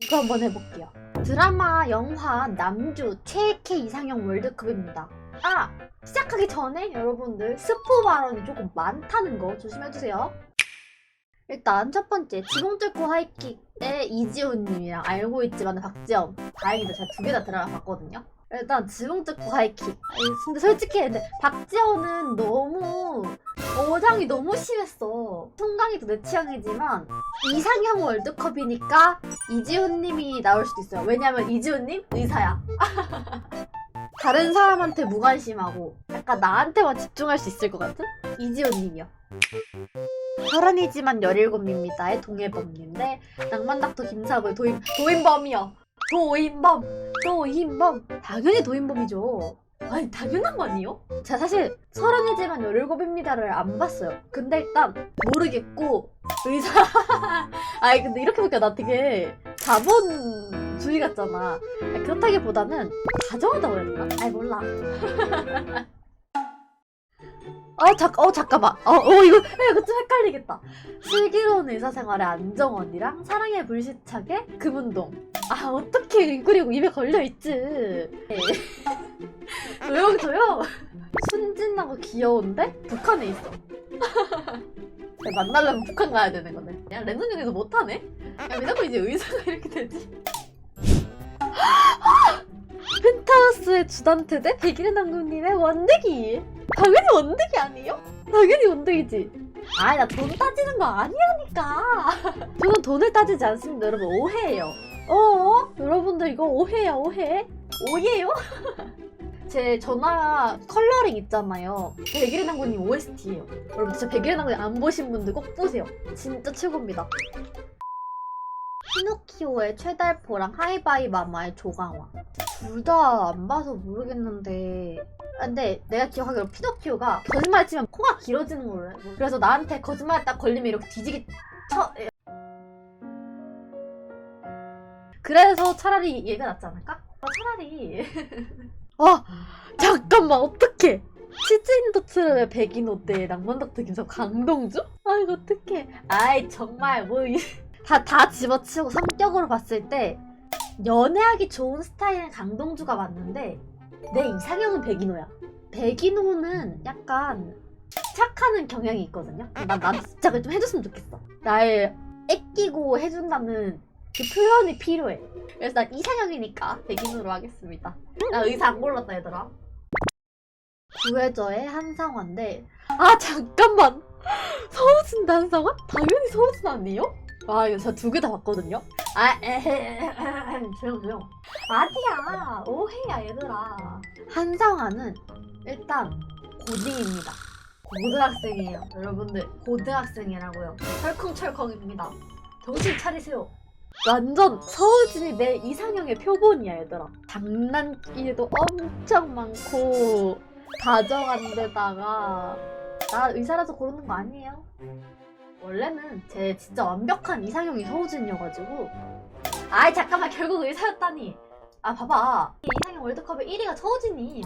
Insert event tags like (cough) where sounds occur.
이거 한번 해볼게요. 드라마, 영화, 남주 최애캐 이상형 월드컵입니다. 아! 시작하기 전에 여러분들 스포 발언이 조금 많다는 거 조심해주세요. 일단 첫 번째 지붕 뚫고 하이킥의 이지훈님이랑 알고 있지만 박지원 다행히도 제가 두 개다 들어가 봤거든요. 일단 지붕 뚫고 하이킥. 근데 솔직히 근데 박지원은 너무 어장이 너무 심했어. 송강이도 내 취향이지만 이상형 월드컵이니까 이지훈님이 나올 수도 있어요. 왜냐면 이지훈님 의사야. (laughs) 다른 사람한테 무관심하고 약간 나한테만 집중할 수 있을 것 같은 이지훈님이요. 서른이지만 17입니다의 동해범님인데 낭만닥터 김사부의 도임, 도인범이요. 도인범, 도인범. 당연히 도인범이죠. 아니 당연한 거 아니에요? 제가 사실 서른이지만 17입니다를 안 봤어요. 근데 일단 모르겠고 의사 (laughs) 아니 근데 이렇게 보니까 나 되게 자본주의 같잖아 그렇다기보다는 다정하다고 해야 되나? 아니 몰라 (laughs) 어, 잠, 어 잠깐만. 어, 어 이거 야, 이거 좀 헷갈리겠다. 슬기로운 의사생활의 안정원이랑 사랑의 불시착의 금운동. 아 어떻게 그리고 입에 걸려있지? (laughs) 조용 조용. 순진하고 귀여운데 북한에 있어. (laughs) 쟤 만나려면 북한 가야 되는 거네. 그냥 랜선형에서 못하네? 야, 왜 자꾸 이제 의사가 이렇게 되지? 주단태대 백일의 남궁님의 원대기! 당연히 원대기 아니에요? 당연히 원대기지. 아이, 나돈 따지는 거 아니라니까. (laughs) 저는 돈을 따지지 않습니다, 여러분. 오해예요. 어? 여러분들 이거 오해야, 오해? 오해요? (laughs) 제 전화 컬러링 있잖아요. 백일의 남궁님 OST예요. 여러분 진짜 백일의 남궁님 안 보신 분들 꼭 보세요. 진짜 최고입니다. 피노키오의 최달포랑 하이바이 마마의 조강화. 둘 다 안 봐서 모르겠는데. 아, 근데 내가 기억하기로 피노키오가 거짓말 치면 코가 길어지는 걸로 알고. 그래서 나한테 거짓말 딱 걸리면 이렇게 뒤지게 쳐. 그래서 차라리 얘가 낫지 않을까? 아, 차라리. 와 (laughs) 잠깐만 어떡해 치즈인더츠의 백인호 때 낭만닥터 김성 강동주? 아 이거 어떡해 아이 정말 뭐다다 (laughs) 다 집어치우고 성격으로 봤을 때 연애하기 좋은 스타일은 강동주가 맞는데 내 이상형은 백인호야. 백인호는 약간 착하는 경향이 있거든요. 난, 난 진짜 좀 해줬으면 좋겠어. 날 애끼고 해준다는 그 표현이 필요해. 그래서 난 이상형이니까 백인호로 하겠습니다. 나 의사 안 골랐다 얘들아. 구해저의 한상화인데 아 잠깐만. (laughs) 서우진 한상화? 당연히 서우진 아니에요? 아 이거 저 두 개 다 봤거든요? 아 에헤 조용 조용. 아니야. 오해야 얘들아. 한상화는 일단 고딩입니다. 고등학생이에요 여러분들. 고등학생이라고요. 철컹철컹입니다. 정신 차리세요. 완전 서우진이 내 이상형의 표본이야 얘들아. 장난기도 엄청 많고 다정한 데다가 나 의사라서 고르는 거 아니에요 원래는 제 진짜 완벽한 이상형이 서우진이어가지고. 아이 잠깐만 결국 의사였다니. 아 봐봐. 이 이상형 월드컵의 1위가 서우진이